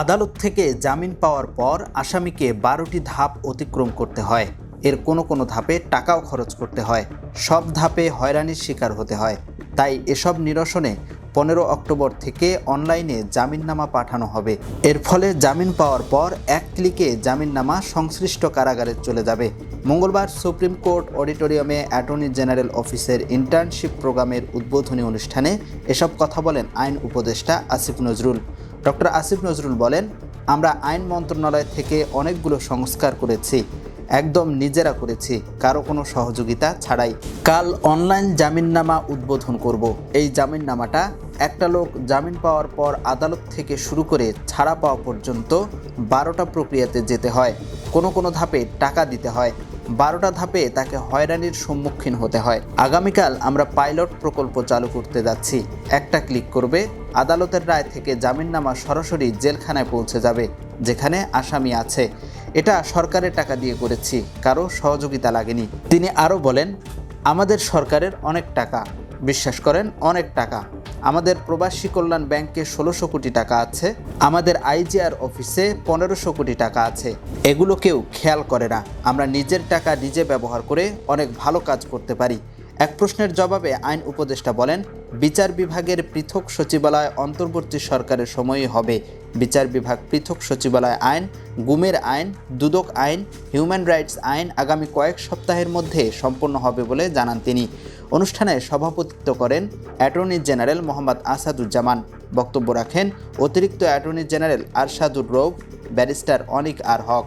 আদালত থেকে জামিন পাওয়ার পর আসামিকে বারোটি ধাপ অতিক্রম করতে হয়। এর কোনো কোনো ধাপে টাকাও খরচ করতে হয়। সব ধাপে হয়রানির শিকার হতে হয়। তাই এসব নিরসনে পনেরো অক্টোবর থেকে অনলাইনে জামিননামা পাঠানো হবে। এর ফলে জামিন পাওয়ার পর এক ক্লিকে জামিননামা সংশ্লিষ্ট কারাগারে চলে যাবে। মঙ্গলবার সুপ্রিম কোর্ট অডিটোরিয়ামে অ্যাটর্নি জেনারেল অফিসের ইন্টার্নশিপ প্রোগ্রামের উদ্বোধনী অনুষ্ঠানে এসব কথা বলেন আইন উপদেষ্টা আসিফ নজরুল। ডক্টর আসিফ নজরুল বলেন, আমরা আইন মন্ত্রণালয় থেকে অনেকগুলো সংস্কার করেছি, একদম নিজেরা করেছি, কারও কোনো সহযোগিতা ছাড়াই। কাল অনলাইন জামিননামা উদ্বোধন করব। এই জামিননামাটা একটা লোক জামিন পাওয়ার পর আদালত থেকে শুরু করে ছাড়া পাওয়া পর্যন্ত বারোটা প্রক্রিয়াতে যেতে হয়। কোনো কোনো ধাপে টাকা দিতে হয়। বারোটা ধাপে তাকে হয়রানির সম্মুখীন হতে হয়। আগামীকাল আমরা পাইলট প্রকল্প চালু করতে যাচ্ছি। একটা ক্লিক করবে, আদালতের রায় থেকে জামিননামা সরাসরি জেলখানায় পৌঁছে যাবে, যেখানে আসামি আছে। এটা সরকারের টাকা দিয়ে করেছি, কারও সহযোগিতা লাগেনি। তিনি আরও বলেন, আমাদের সরকারের অনেক টাকা। বিশ্বাস করেন, অনেক টাকা। আমাদের প্রবাসী কল্যাণ ব্যাংকে ষোলোশো কোটি টাকা আছে, আমাদের আইজিআর অফিসে পনেরোশো কোটি টাকা আছে। এগুলো কেউ খেয়াল করে না। আমরা নিজের টাকা নিজে ব্যবহার করে অনেক ভালো কাজ করতে পারি। এক প্রশ্নের জবাবে আইন উপদেষ্টা বলেন, বিচার বিভাগের পৃথক সচিবালয় অন্তর্বর্তী সরকারের সময়ই হবে। বিচার বিভাগ পৃথক সচিবালয় আইন, গুমের আইন, দুদক আইন, হিউম্যান রাইটস আইন আগামী কয়েক সপ্তাহের মধ্যে সম্পন্ন হবে বলে জানান তিনি। অনুষ্ঠানে সভাপতিত্ব করেন অ্যাটর্নি জেনারেল মোহাম্মদ আসাদুজ্জামান। বক্তব্য রাখেন, অতিরিক্ত attorney general Arshadur Rouf, barrister Anik R Haque.